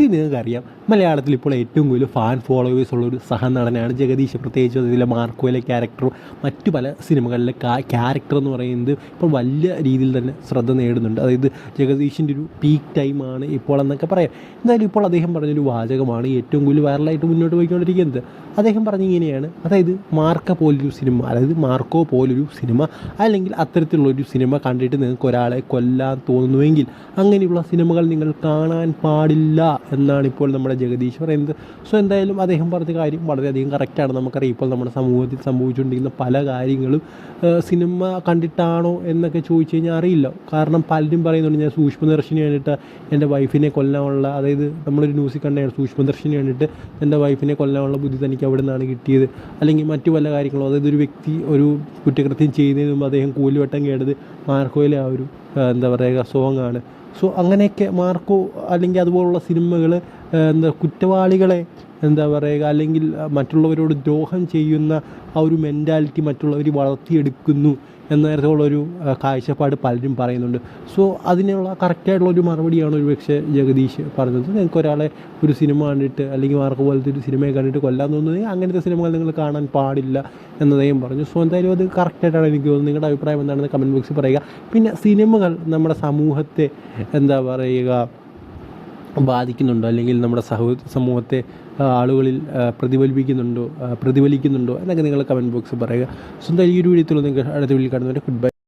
C നിങ്ങൾക്കറിയാം മലയാളത്തിൽ ഇപ്പോൾ ഏറ്റവും കൂടുതൽ ഫാൻ ഫോളോവേഴ്സ് ഉള്ള ഒരു സഹനടനാണ് ജഗദീഷ് പ്രത്യേകിച്ച് അതിലെ മാർക്കോയിലെ ക്യാരക്ടറും മറ്റു പല സിനിമകളിലെ ക്യാരക്ടർ എന്ന് പറയുന്നത് ഇപ്പോൾ വലിയ രീതിയിൽ തന്നെ ശ്രദ്ധ നേടുന്നുണ്ട്. അതായത് ജഗദീഷിന്റെ ഒരു പീക്ക് ടൈമാണ് ഇപ്പോൾ എന്നൊക്കെ പറയാം. എന്തായാലും ഇപ്പോൾ അദ്ദേഹം പറഞ്ഞൊരു വാചകമാണ് ഏറ്റവും കൂടുതൽ വൈറലായിട്ട് മുന്നോട്ട് പോയിക്കൊണ്ടിരിക്കുന്നത്. അദ്ദേഹം പറഞ്ഞ ഇങ്ങനെയാണ് അതായത് മാർക്ക പോലൊരു സിനിമ അതായത് മാർക്കോ പോലൊരു സിനിമ അല്ലെങ്കിൽ അത്തരത്തിലുള്ളൊരു സിനിമ കണ്ടിട്ട് നിങ്ങൾക്ക് ഒരാളെ കൊല്ലാൻ തോന്നുന്നുവെങ്കിൽ അങ്ങനെയുള്ള സിനിമകൾ നിങ്ങൾ കാണാൻ പാടില്ല എന്നാണ് ഇപ്പോൾ നമ്മുടെ ജഗദീഷ് പറയുന്നത് സോ എന്തായാലും അദ്ദേഹം പറഞ്ഞ കാര്യം വളരെയധികം കറക്റ്റാണ് നമുക്കറിയാം ഇപ്പോൾ നമ്മുടെ സമൂഹത്തിൽ സംഭവിച്ചുകൊണ്ടിരിക്കുന്ന പല കാര്യങ്ങളും സിനിമ കണ്ടിട്ടാണോ എന്നൊക്കെ ചോദിച്ചു കഴിഞ്ഞാൽ അറിയില്ല. കാരണം പലരും പറയുന്നുണ്ട് ഞാൻ സൂക്ഷ്മദർശിനി കണ്ടിട്ട് എന്റെ വൈഫിനെ കൊല്ലാനുള്ള അതായത് നമ്മളൊരു ന്യൂസിൽ കണ്ടാണ് സൂക്ഷ്മദർശിനി കണ്ടിട്ട് എന്റെ വൈഫിനെ കൊല്ലാനുള്ള ബുദ്ധി തനിക്ക് അവിടെ നിന്നാണ് കിട്ടിയത്. അല്ലെങ്കിൽ മറ്റു പല കാര്യങ്ങളും അതായത് ഒരു വ്യക്തി ഒരു കുറ്റകൃത്യം ചെയ്യുന്നതിന് മുമ്പ് അദ്ദേഹം കൂലുവട്ടം കേട്ടത് മാർക്കോയിലെ ആ ഒരു എന്താ പറയുക സോങ് ആണ്. സോ അങ്ങനെയൊക്കെ മാർക്കോ അല്ലെങ്കിൽ അതുപോലുള്ള സിനിമകൾ എന്താ കുറ്റവാളികളെ എന്താ പറയുക അല്ലെങ്കിൽ മറ്റുള്ളവരോട് ദ്രോഹം ചെയ്യുന്ന ആ ഒരു മെന്റാലിറ്റി മറ്റുള്ളവർ വളർത്തിയെടുക്കുന്നു എന്ന തരത്തിലുള്ളൊരു ആ, കാഴ്ചപ്പാട് പലരും പറയുന്നുണ്ട്. സോ അതിനുള്ള കറക്റ്റായിട്ടുള്ള ഒരു മറുപടിയാണ് ഒരു പക്ഷേ ജഗദീഷ് പറഞ്ഞത്. നിങ്ങൾക്ക് ഒരാളെ ഒരു സിനിമ കണ്ടിട്ട് അല്ലെങ്കിൽ മാർക്ക് പോലത്തെ ഒരു സിനിമയെ കണ്ടിട്ട് കൊല്ലാൻ തോന്നുന്നത് അങ്ങനത്തെ സിനിമകൾ നിങ്ങൾ കാണാൻ പാടില്ല എന്നതേയും പറഞ്ഞു. സോ എന്തായാലും അത് കറക്റ്റായിട്ടാണ് എനിക്ക് തോന്നുന്നത്. നിങ്ങളുടെ അഭിപ്രായം എന്താണെന്ന് കമന്റ് ബോക്സിൽ പറയുക. പിന്നെ സിനിമകൾ നമ്മുടെ സമൂഹത്തെ എന്താ പറയുക ബാധിക്കുന്നുണ്ടോ? അല്ലെങ്കിൽ നമ്മുടെ സഹോ സമൂഹത്തെ ആളുകളിൽ പ്രതിഫലിപ്പിക്കുന്നുണ്ടോ? പ്രതിഫലിക്കുന്നുണ്ടോ? എന്നൊക്കെ നിങ്ങൾ കമന്റ് ബോക്സിൽ പറയുക. സ്വന്തം ഈ ഒരു വീഡിയോത്തിൽ നിങ്ങൾക്ക് അടുത്ത വീഡിയോ കാണുന്നവരെ ഗുഡ് ബൈ